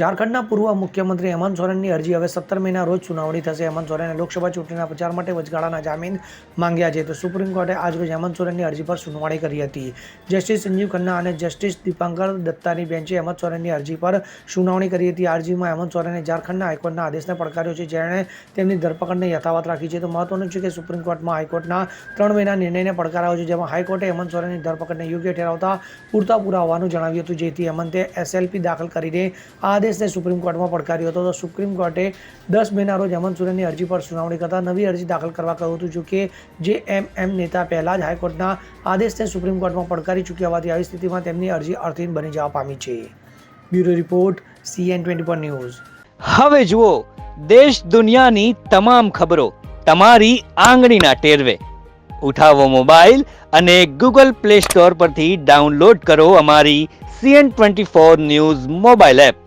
ઝારખંડના પૂર્વ મુખ્યમંત્રી હેમંત સોરેનની અરજી હવે સત્તર મહિના રોજ સુનાવણી થશે. હેમંત સોરેને લોકસભા ચૂંટણીના પ્રચાર માટે વચગાળાના જામીન માંગ્યા છે. તો સુપ્રીમ કોર્ટે આજરોજ હેમંત સોરેનની અરજી પર સુનાવણી કરી હતી. જસ્ટિસ સંજીવ ખન્ના અને જસ્ટિસ દીપાંકર દત્તાની બેન્ચે હેમંત સોરેનની અરજી પર સુનાવણી કરી હતી. અરજીમાં હેમંત સોરેને ઝારખંડના હાઈકોર્ટના આદેશને પડકાર્યો છે. જેણે તેમની ધરપકડને યથાવત રાખી છે. તો મહત્વનું છે કે સુપ્રીમ કોર્ટમાં હાઈકોર્ટના ત્રણ મહિના નિર્ણયને પડકારાયો છે, જેમાં હાઈકોર્ટે હેમંત સોરેનની ધરપકડને યોગ્ય ઠેરાવતા પૂરતા પૂરા હોવાનું જણાવ્યું હતું. જેથી હેમંતે એસએલપી દાખલ કરીને આ આદેશને સુપ્રીમ કોર્ટમાં પડકાર્યો હતો. તો સુપ્રીમ કોર્ટે દસ મેના રોજ હેમંત સોરેનની અરજી પર સુનાવણી કરતા નવી અરજી દાખલ કરવા કહ્યું હતું જો કે જે એમ એમ નેતા પહેલાં જ હાઈકોર્ટના આદેશને સુપ્રીમ કોર્ટમાં પડકારી ચૂક્યા હોવાથી આવી સ્થિતિમાં તેમની અરજી અર્થહીન બની જવા પામી છે. Bureau report, CN twenty four news. હવે જુઓ, દેશ દુનિયાની તમામ ખબરો તમારી આંગળીના ટેરવે. ઉઠાવો મોબાઈલ અને ગૂગલ પ્લે સ્ટોર પરથી ડાઉનલોડ કરો અમારી CN twenty four news mobile app.